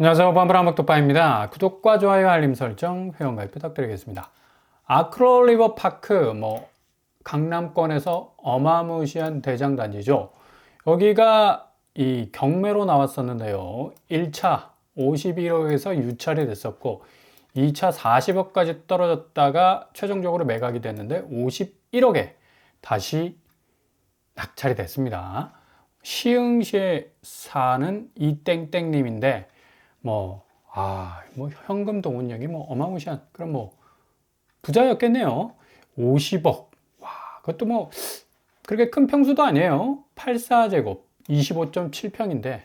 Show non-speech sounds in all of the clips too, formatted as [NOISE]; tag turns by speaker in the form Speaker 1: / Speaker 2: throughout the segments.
Speaker 1: 안녕하세요. 반브라먹독바입니다. 구독과 좋아요, 알림 설정, 회원가입 부탁드리겠습니다. 아크로 리버 파크, 뭐, 강남권에서 어마무시한 대장단지죠. 여기가 이 경매로 나왔었는데요. 1차 51억에서 유찰이 됐었고, 2차 40억까지 떨어졌다가 최종적으로 매각이 됐는데 51억에 다시 낙찰이 됐습니다. 시흥시에 사는 이땡땡님인데 뭐, 아, 뭐 현금 동원력이 뭐 어마무시한 그런 뭐 부자였겠네요. 50억. 와, 그것도 뭐 그렇게 큰 평수도 아니에요. 84제곱, 25.7평인데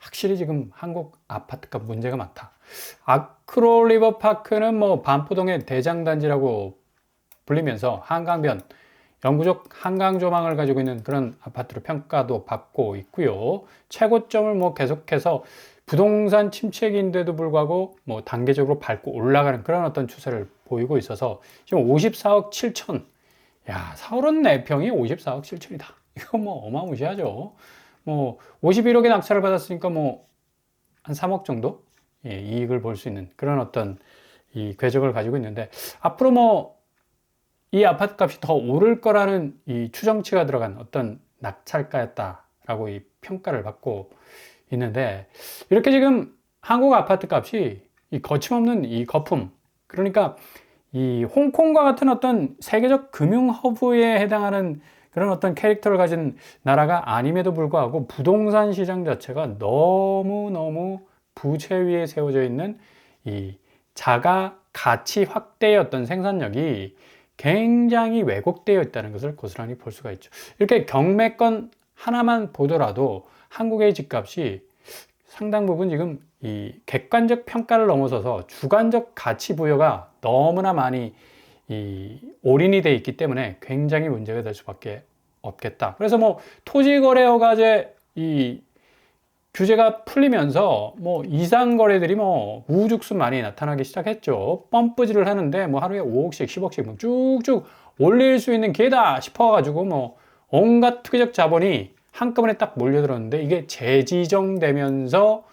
Speaker 1: 확실히 지금 한국 아파트값 문제가 많다. 아크로 리버 파크는 뭐 반포동의 대장단지라고 불리면서 한강변 영구적 한강 조망을 가지고 있는 그런 아파트로 평가도 받고 있고요. 최고점을 뭐 계속해서 부동산 침체기인데도 불구하고 뭐 단계적으로 밟고 올라가는 그런 어떤 추세를 보이고 있어서 지금 54억 7천. 야, 서른 4평이 54억 7천이다. 이거 뭐 어마무시하죠. 뭐 51억의 낙찰을 받았으니까 뭐 한 3억 정도 예, 이익을 볼 수 있는 그런 어떤 이 궤적을 가지고 있는데 앞으로 뭐 이 아파트 값이 더 오를 거라는 이 추정치가 들어간 어떤 낙찰가였다라고 이 평가를 받고 있는데 이렇게 지금 한국 아파트 값이 이 거침없는 이 거품 그러니까 이 홍콩과 같은 어떤 세계적 금융 허브에 해당하는 그런 어떤 캐릭터를 가진 나라가 아님에도 불구하고 부동산 시장 자체가 너무너무 부채 위에 세워져 있는 이 자가 가치 확대의 어떤 생산력이 굉장히 왜곡되어 있다는 것을 고스란히 볼 수가 있죠. 이렇게 경매권 하나만 보더라도 한국의 집값이 상당 부분 지금 이 객관적 평가를 넘어서서 주관적 가치 부여가 너무나 많이 이 올인이 돼 있기 때문에 굉장히 문제가 될 수밖에 없겠다. 그래서 뭐 토지 거래 허가제 이 규제가 풀리면서 뭐 이상 거래들이 뭐 우죽수 많이 나타나기 시작했죠. 펌프질을 하는데 뭐 하루에 5억씩, 10억씩 뭐 쭉쭉 올릴 수 있는 기회다 싶어가지고 뭐 온갖 투기적 자본이 한꺼번에 딱 몰려들었는데 이게 재지정되면서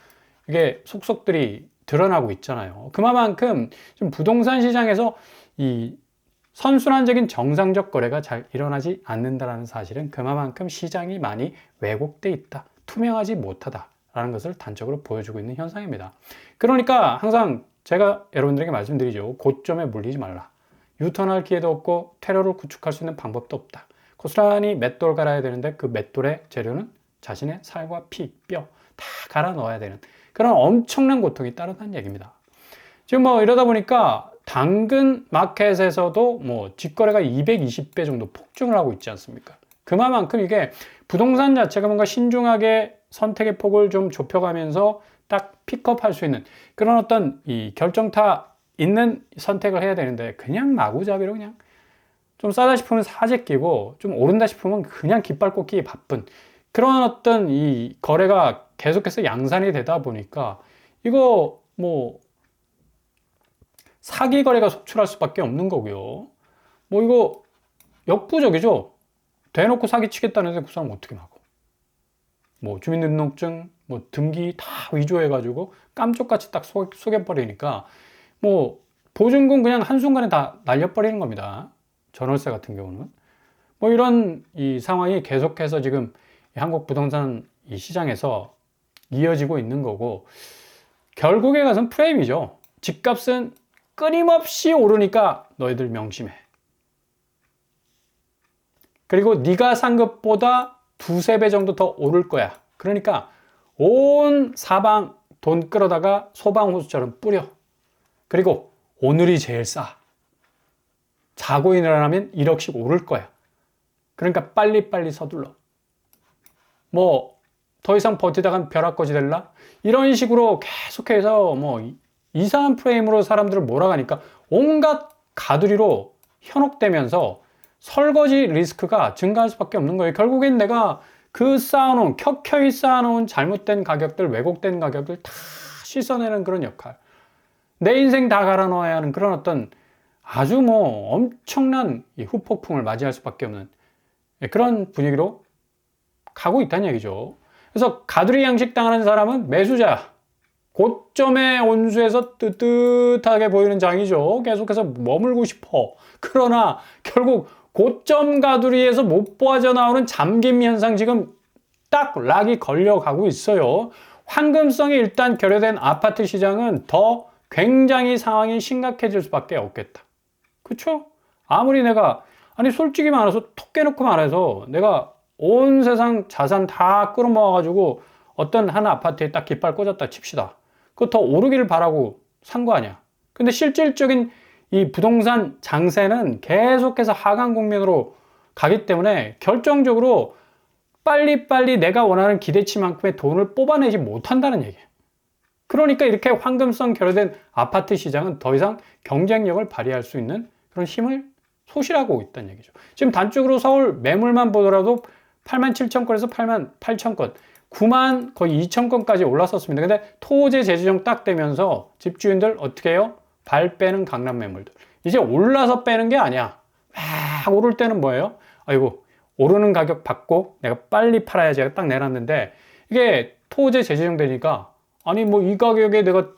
Speaker 1: 이게 속속들이 드러나고 있잖아요. 그만큼 지금 부동산 시장에서 이 선순환적인 정상적 거래가 잘 일어나지 않는다는 사실은 그만큼 시장이 많이 왜곡돼 있다. 투명하지 못하다라는 것을 단적으로 보여주고 있는 현상입니다. 그러니까 항상 제가 여러분들에게 말씀드리죠. 고점에 물리지 말라. 유턴할 기회도 없고 테러를 구축할 수 있는 방법도 없다. 고스란히 맷돌 갈아야 되는데 그 맷돌의 재료는 자신의 살과 피, 뼈 다 갈아 넣어야 되는 그런 엄청난 고통이 따르다는 얘기입니다. 지금 뭐 이러다 보니까 당근 마켓에서도 뭐 직거래가 220배 정도 폭증을 하고 있지 않습니까? 그만큼 이게 부동산 자체가 뭔가 신중하게 선택의 폭을 좀 좁혀가면서 딱 픽업할 수 있는 그런 어떤 이 결정타 있는 선택을 해야 되는데 그냥 마구잡이로 그냥 좀 싸다 싶으면 사재 끼고 좀 오른다 싶으면 그냥 깃발 꽂기 바쁜 그런 어떤 이 거래가 계속해서 양산이 되다 보니까 이거 뭐 사기 거래가 속출할 수밖에 없는 거고요. 뭐 이거 역부족이죠. 대놓고 사기 치겠다는데 그 사람 어떻게 막어? 뭐 주민등록증, 뭐 등기 다 위조해가지고 깜짝같이 딱 속, 속여버리니까 뭐 보증금 그냥 한순간에 다 날려버리는 겁니다. 전월세 같은 경우는. 뭐 이런 이 상황이 계속해서 지금 한국 부동산 이 시장에서 이어지고 있는 거고 결국에 가서는 프레임이죠. 집값은 끊임없이 오르니까 너희들 명심해. 그리고 네가 산 것보다 두세 배 정도 더 오를 거야. 그러니까 온 사방 돈 끌어다가 소방호수처럼 뿌려. 그리고 오늘이 제일 싸. 자고 일어나면 1억씩 오를 거야. 그러니까 빨리빨리 서둘러. 뭐, 더 이상 버티다간 벼락거지 될라? 이런 식으로 계속해서 뭐, 이상한 프레임으로 사람들을 몰아가니까 온갖 가두리로 현혹되면서 설거지 리스크가 증가할 수밖에 없는 거예요. 결국엔 내가 그 쌓아놓은, 켜켜이 쌓아놓은 잘못된 가격들, 왜곡된 가격들 다 씻어내는 그런 역할. 내 인생 다 갈아 넣어야 하는 그런 어떤 아주 뭐 엄청난 후폭풍을 맞이할 수밖에 없는 예, 그런 분위기로 가고 있다는 얘기죠. 그래서 가두리 양식 당하는 사람은 매수자, 고점의 온수에서 뜨뜻하게 보이는 장이죠. 계속해서 머물고 싶어. 그러나 결국 고점 가두리에서 못 빠져 나오는 잠김 현상 지금 딱 락이 걸려가고 있어요. 황금성이 일단 결여된 아파트 시장은 더 굉장히 상황이 심각해질 수밖에 없겠다. 그쵸? 아무리 내가, 아니, 솔직히 말해서, 톡 깨놓고 말해서 내가 온 세상 자산 다 끌어모아가지고 어떤 한 아파트에 딱 깃발 꽂았다 칩시다. 그거 더 오르기를 바라고 산 거 아니야. 근데 실질적인 이 부동산 장세는 계속해서 하강 국면으로 가기 때문에 결정적으로 빨리빨리 내가 원하는 기대치만큼의 돈을 뽑아내지 못한다는 얘기예요. 그러니까 이렇게 황금성 결여된 아파트 시장은 더 이상 경쟁력을 발휘할 수 있는 그런 힘을 소실하고 있다는 얘기죠. 지금 단적으로 서울 매물만 보더라도 8만 7천 건에서 8만 8천 건, 9만 거의 2천 건까지 올랐었습니다. 근데 토제 재지정 딱 되면서 집주인들 어떻게 해요? 발 빼는 강남 매물들. 이제 올라서 빼는 게 아니야. 막 오를 때는 뭐예요? 아이고, 오르는 가격 받고 내가 빨리 팔아야지 딱 내놨는데 이게 토제 재지정 되니까 아니 뭐 이 가격에 내가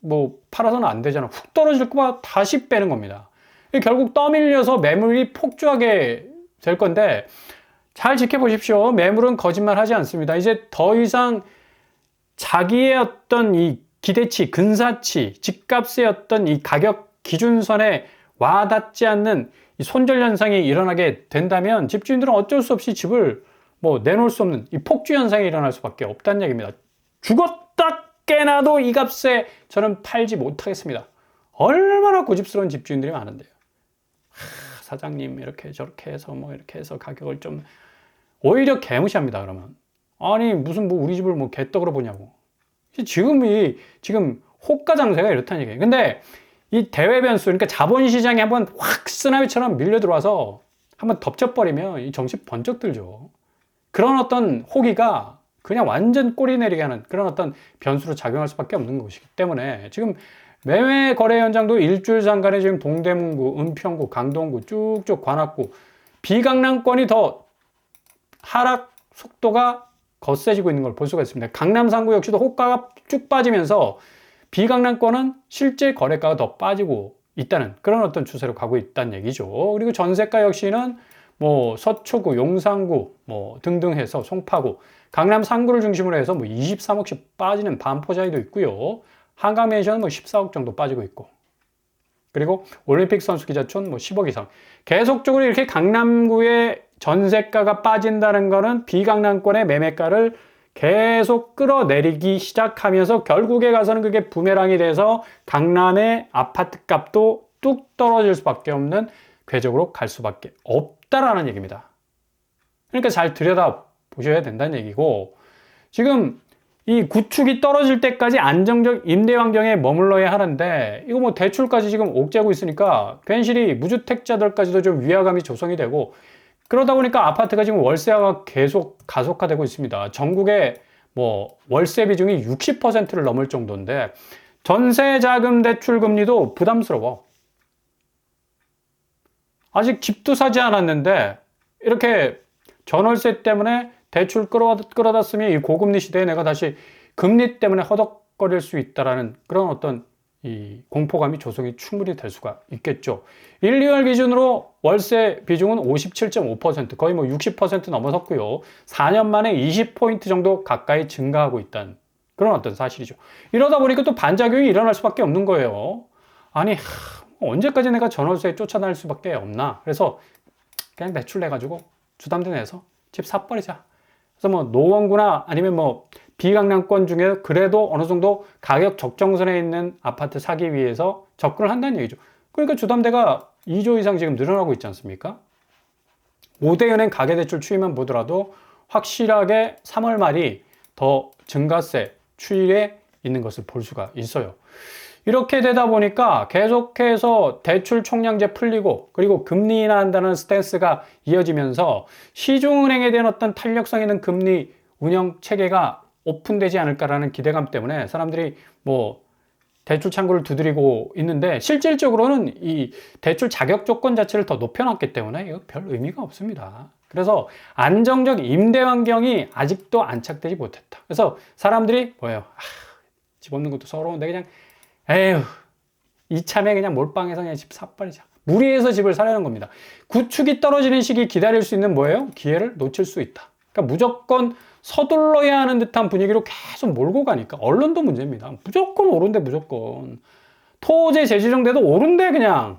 Speaker 1: 뭐 팔아서는 안 되잖아. 훅 떨어질 거봐 다시 빼는 겁니다. 결국 떠밀려서 매물이 폭주하게 될 건데 잘 지켜보십시오. 매물은 거짓말 하지 않습니다. 이제 더 이상 자기의 어떤 이 기대치, 근사치, 집값의 어떤 이 가격 기준선에 와닿지 않는 이 손절 현상이 일어나게 된다면 집주인들은 어쩔 수 없이 집을 뭐 내놓을 수 없는 이 폭주 현상이 일어날 수밖에 없다는 얘기입니다. 죽었다 깨나도 이 값에 저는 팔지 못하겠습니다. 얼마나 고집스러운 집주인들이 많은데요. 하, 사장님 이렇게 저렇게 해서 뭐 이렇게 해서 가격을 좀 오히려 개무시합니다. 그러면 아니 무슨 뭐 우리 집을 뭐 개떡으로 보냐고. 지금이 지금 호가 장세가 이렇다는 얘기예요. 근데 이 대외 변수 그러니까 자본시장이 한번 확 쓰나미처럼 밀려 들어와서 한번 덮쳐버리면 이 정신 번쩍 들죠. 그런 어떤 호기가 그냥 완전 꼬리 내리게 하는 그런 어떤 변수로 작용할 수밖에 없는 것이기 때문에 지금 매매 거래 현장도 일주일 상간에 지금 동대문구, 은평구, 강동구 쭉쭉 관악구 비강남권이 더 하락 속도가 거세지고 있는 걸 볼 수가 있습니다. 강남 상구 역시도 호가가 쭉 빠지면서 비강남권은 실제 거래가가 더 빠지고 있다는 그런 어떤 추세로 가고 있다는 얘기죠. 그리고 전세가 역시는 뭐 서초구, 용산구 뭐 등등 해서 송파구, 강남 상구를 중심으로 해서 뭐 23억씩 빠지는 반포자이도 있고요. 한강 멘션은 뭐 14억 정도 빠지고 있고. 그리고 올림픽 선수 기자촌 뭐 10억 이상. 계속적으로 이렇게 강남구의 전세가가 빠진다는 것은 비강남권의 매매가를 계속 끌어내리기 시작하면서 결국에 가서는 그게 부메랑이 돼서 강남의 아파트 값도 뚝 떨어질 수밖에 없는 궤적으로 갈 수밖에 없다라는 얘기입니다. 그러니까 잘 들여다 보셔야 된다는 얘기고 지금 이 구축이 떨어질 때까지 안정적 임대 환경에 머물러야 하는데 이거 뭐 대출까지 지금 옥죄고 있으니까 괜시리 무주택자들까지도 좀 위화감이 조성이 되고 그러다 보니까 아파트가 지금 월세화가 계속 가속화되고 있습니다. 전국에 뭐 월세 비중이 60%를 넘을 정도인데 전세 자금 대출 금리도 부담스러워. 아직 집도 사지 않았는데 이렇게 전월세 때문에 대출 끌어다 쓰면 이 고금리 시대에 내가 다시 금리 때문에 허덕거릴 수 있다라는 그런 어떤 이 공포감이 조성이 충분히 될 수가 있겠죠. 1, 2월 기준으로 월세 비중은 57.5% 거의 뭐 60% 넘어섰고요. 4년 만에 20포인트 정도 가까이 증가하고 있다는 그런 어떤 사실이죠. 이러다 보니까 또 반작용이 일어날 수밖에 없는 거예요. 아니 하, 언제까지 내가 전월세에 쫓아다닐 수밖에 없나. 그래서 그냥 대출 내가지고 주담대 내서 집 사버리자. 그래서 뭐 노원구나 아니면 뭐 비강남권 중에 그래도 어느 정도 가격 적정선에 있는 아파트 사기 위해서 접근을 한다는 얘기죠. 그러니까 주담대가 2조 이상 지금 늘어나고 있지 않습니까? 5대 은행 가계대출 추이만 보더라도 확실하게 3월 말이 더 증가세 추이에 있는 것을 볼 수가 있어요. 이렇게 되다 보니까 계속해서 대출 총량제 풀리고 그리고 금리 인하한다는 스탠스가 이어지면서 시중은행에 대한 어떤 탄력성 있는 금리 운영 체계가 오픈되지 않을까라는 기대감 때문에 사람들이 뭐 대출 창구를 두드리고 있는데 실질적으로는 이 대출 자격 조건 자체를 더 높여놨기 때문에 이거 별 의미가 없습니다. 그래서 안정적 임대 환경이 아직도 안착되지 못했다. 그래서 사람들이 뭐예요? 아, 집어넣는 것도 서러운데 그냥 에휴 이참에 그냥 몰빵해서 그냥 집 사버리자. 무리해서 집을 사려는 겁니다. 구축이 떨어지는 시기 기다릴 수 있는 뭐예요? 기회를 놓칠 수 있다. 그러니까 무조건 서둘러야 하는 듯한 분위기로 계속 몰고 가니까 언론도 문제입니다. 무조건 오른데 무조건 토제 재지정돼도 오른데 그냥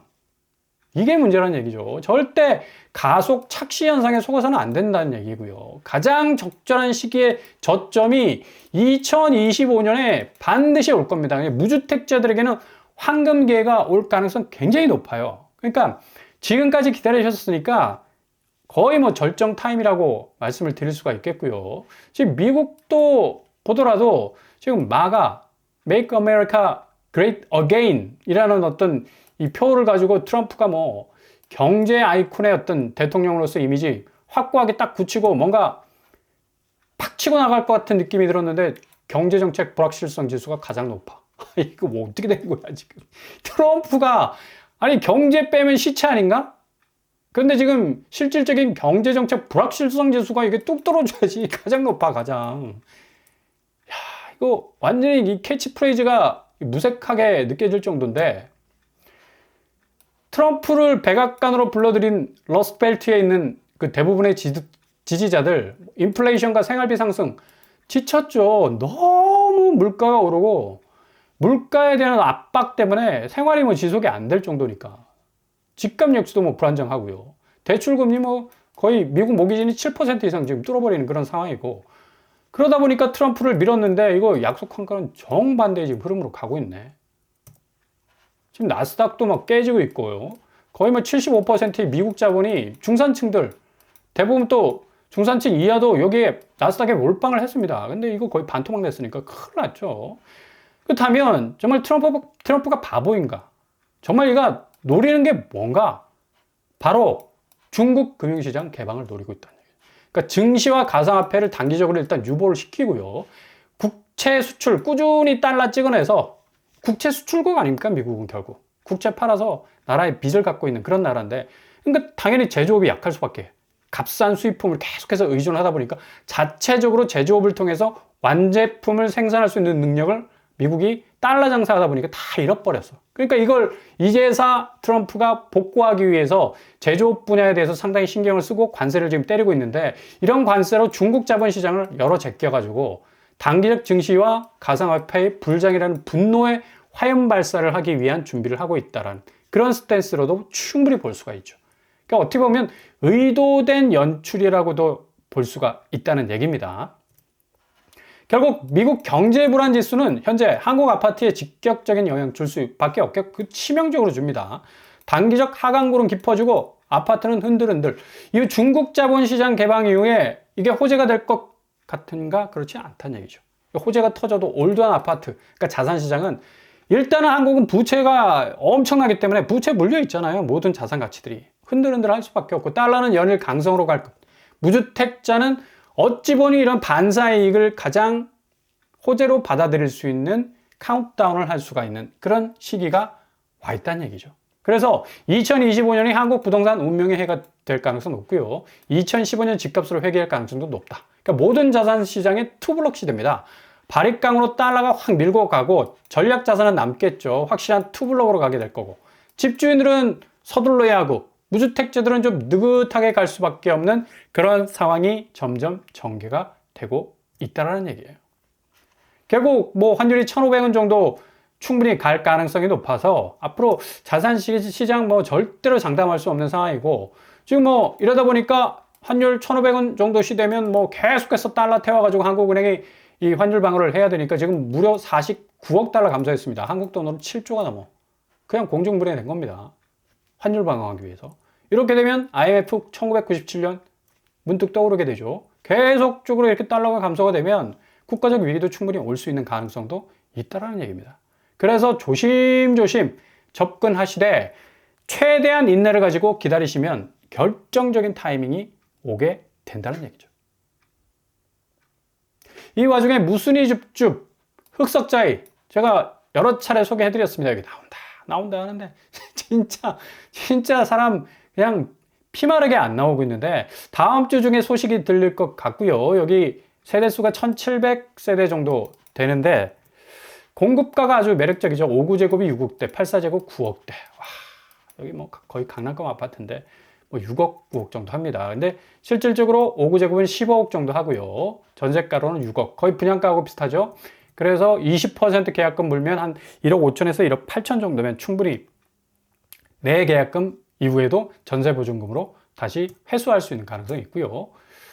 Speaker 1: 이게 문제라는 얘기죠. 절대 가속 착시 현상에 속아서는 안 된다는 얘기고요. 가장 적절한 시기의 저점이 2025년에 반드시 올 겁니다. 무주택자들에게는 황금 기회가 올 가능성 굉장히 높아요. 그러니까 지금까지 기다리셨으니까 거의 뭐 절정 타임이라고 말씀을 드릴 수가 있겠고요. 지금 미국도 보더라도 지금 마가 Make America Great Again 이라는 어떤 이 표를 가지고 트럼프가 뭐 경제 아이콘의 어떤 대통령으로서 이미지 확고하게 딱 굳히고 뭔가 팍 치고 나갈 것 같은 느낌이 들었는데 경제 정책 불확실성 지수가 가장 높아. [LAUGHS] 이거 뭐 어떻게 된 거야 지금? 트럼프가 아니 경제 빼면 시체 아닌가? 근데 지금 실질적인 경제 정책 불확실성 지수가 이게 뚝 떨어져야지 [LAUGHS] 가장 높아 가장. 야 이거 완전히 이 캐치프레이즈가 무색하게 느껴질 정도인데 트럼프를 백악관으로 불러들인 러스트벨트에 있는 그 대부분의 지지, 지지자들 인플레이션과 생활비 상승 지쳤죠. 너무 물가가 오르고 물가에 대한 압박 때문에 생활이 뭐 지속이 안 될 정도니까 집값 역시도 뭐 불안정하고요. 대출 금리 뭐 거의 미국 모기진이 7% 이상 지금 뚫어버리는 그런 상황이고 그러다 보니까 트럼프를 밀었는데 이거 약속한 거는 정반대의 지금 흐름으로 가고 있네. 지금 나스닥도 막 깨지고 있고요. 거의 뭐 75%의 미국 자본이 중산층들 대부분 또 중산층 이하도 여기에 나스닥에 몰빵을 했습니다. 근데 이거 거의 반토막 냈으니까 큰일 났죠. 그렇다면 정말 트럼프, 트럼프가 바보인가? 정말 얘가 노리는 게 뭔가? 바로 중국 금융시장 개방을 노리고 있다는 얘기예요. 그러니까 증시와 가상화폐를 단기적으로 일단 유보를 시키고요. 국채 수출 꾸준히 달러 찍어내서 국채 수출국 아닙니까? 미국은 결국. 국채 팔아서 나라의 빚을 갖고 있는 그런 나라인데 그러니까 당연히 제조업이 약할 수밖에. 값싼 수입품을 계속해서 의존하다 보니까 자체적으로 제조업을 통해서 완제품을 생산할 수 있는 능력을 미국이 달러 장사하다 보니까 다 잃어버렸어. 그러니까 이걸 이제사 트럼프가 복구하기 위해서 제조업 분야에 대해서 상당히 신경을 쓰고 관세를 지금 때리고 있는데 이런 관세로 중국 자본 시장을 열어 제껴가지고 단기적 증시와 가상화폐의 불장이라는 분노의 화염 발사를 하기 위한 준비를 하고 있다라는 그런 스탠스로도 충분히 볼 수가 있죠. 그러니까 어떻게 보면 의도된 연출이라고도 볼 수가 있다는 얘기입니다. 결국 미국 경제 불안 지수는 현재 한국 아파트에 직접적인 영향 줄 수밖에 없겠고 그 치명적으로 줍니다. 단기적 하강구름 깊어지고 아파트는 흔들흔들. 이 중국 자본시장 개방 이후에 이게 호재가 될 것 같은가 그렇지 않다는 얘기죠. 호재가 터져도 올드한 아파트, 그러니까 자산 시장은 일단은 한국은 부채가 엄청나기 때문에 부채 물려 있잖아요. 모든 자산 가치들이 흔들흔들 할 수밖에 없고 달러는 연일 강성으로 갈 것. 무주택자는 어찌 보니 이런 반사 이익을 가장 호재로 받아들일 수 있는 카운트다운을 할 수가 있는 그런 시기가 와 있다는 얘기죠. 그래서 2025년이 한국 부동산 운명의 해가 될 가능성이 높고요. 2015년 집값으로 회귀할 가능성도 높다. 그러니까 모든 자산 시장의 투블럭 시대입니다. 발익강으로 달러가 확 밀고 가고 전략 자산은 남겠죠. 확실한 투블럭으로 가게 될 거고. 집주인들은 서둘러야 하고 무주택자들은 좀 느긋하게 갈 수밖에 없는 그런 상황이 점점 전개가 되고 있다라는 얘기예요. 결국 뭐 환율이 1,500원 정도 충분히 갈 가능성이 높아서 앞으로 자산 시장 뭐 절대로 장담할 수 없는 상황이고 지금 뭐 이러다 보니까 환율 1,500원 정도 시 되면 뭐 계속해서 달러 태워가지고 한국은행이 이 환율 방어를 해야 되니까 지금 무려 49억 달러 감소했습니다. 한국 돈으로 7조가 넘어. 그냥 공중분해 된 겁니다. 환율 방어하기 위해서. 이렇게 되면 IMF 1997년 문득 떠오르게 되죠. 계속적으로 이렇게 달러가 감소가 되면 국가적 위기도 충분히 올 수 있는 가능성도 있다라는 얘기입니다. 그래서 조심조심 접근하시되 최대한 인내를 가지고 기다리시면 결정적인 타이밍이 오게 된다는 얘기죠. 이 와중에 무순이 줍줍 흑석자의 제가 여러 차례 소개해드렸습니다. 여기 나온다 나온다 하는데 [LAUGHS] 진짜 진짜 사람 그냥 피마르게 안 나오고 있는데 다음 주 중에 소식이 들릴 것 같고요. 여기 세대 수가 1700세대 정도 되는데 공급가가 아주 매력적이죠. 5구제곱이 6억대, 84제곱 9억대. 와, 여기 뭐 거의 강남감 아파트인데 뭐 6억, 9억 정도 합니다. 근데 실질적으로 5구제곱은 15억 정도 하고요. 전세가로는 6억. 거의 분양가하고 비슷하죠. 그래서 20% 계약금 물면 한 1억 5천에서 1억 8천 정도면 충분히 내 계약금 이후에도 전세 보증금으로 다시 회수할 수 있는 가능성이 있고요.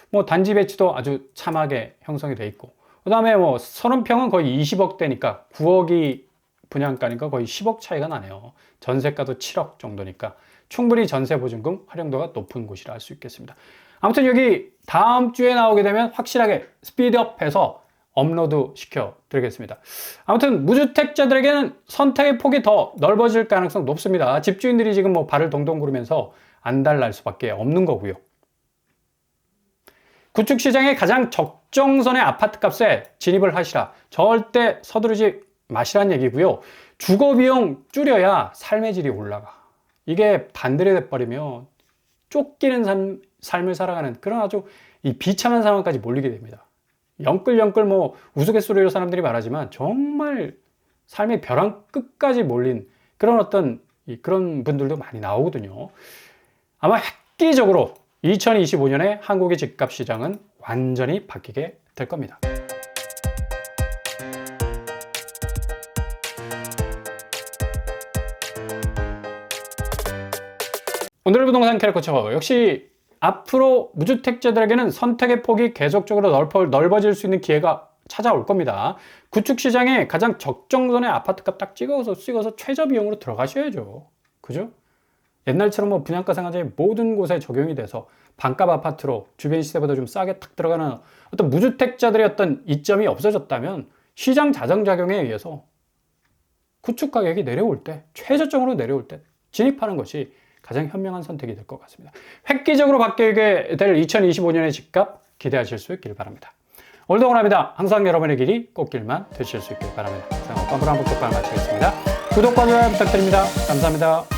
Speaker 1: 뭐 단지 배치도 아주 참하게 형성이 돼 있고 그 다음에 뭐 30평은 거의 20억대니까 9억이 분양가니까 거의 10억 차이가 나네요. 전세가도 7억 정도니까 충분히 전세 보증금 활용도가 높은 곳이라 할 수 있겠습니다. 아무튼 여기 다음 주에 나오게 되면 확실하게 스피드업해서 업로드 시켜 드리겠습니다. 아무튼 무주택자들에게는 선택의 폭이 더 넓어질 가능성 높습니다. 집주인들이 지금 뭐 발을 동동 구르면서 안달날 수밖에 없는 거고요. 구축 시장의 가장 적 정선의 아파트 값에 진입을 하시라. 절대 서두르지 마시란 얘기고요. 주거 비용 줄여야 삶의 질이 올라가. 이게 반대로 돼버리면 쫓기는 삶, 삶을 살아가는 그런 아주 이 비참한 상황까지 몰리게 됩니다. 영끌영끌 뭐 우스갯소리로 사람들이 말하지만 정말 삶의 벼랑 끝까지 몰린 그런 어떤 이 그런 분들도 많이 나오거든요. 아마 획기적으로 2025년에 한국의 집값 시장은 완전히 바뀌게 될 겁니다. 오늘 부동산 캐릭터처 역시 앞으로 무주택자들에게는 선택의 폭이 계속적으로 넓어, 넓어질 수 있는 기회가 찾아올 겁니다. 구축 시장에 가장 적정선의 아파트값 딱 찍어서 찍어서 최저 비용으로 들어가셔야죠. 그죠? 옛날처럼 뭐 분양가 상한제 모든 곳에 적용이 돼서 반값 아파트로 주변 시세보다 좀 싸게 탁 들어가는 어떤 무주택자들의 어떤 이점이 없어졌다면 시장 자정작용에 의해서 구축 가격이 내려올 때 최저점으로 내려올 때 진입하는 것이 가장 현명한 선택이 될 것 같습니다. 획기적으로 바뀌게 될 2025년의 집값 기대하실 수 있길 바랍니다. 오늘도 원합니다. 항상 여러분의 길이 꽃길만 되실 수 있길 바랍니다. 건불 한번 똑바로 마치겠습니다. 구독과 좋아요 부탁드립니다. 감사합니다.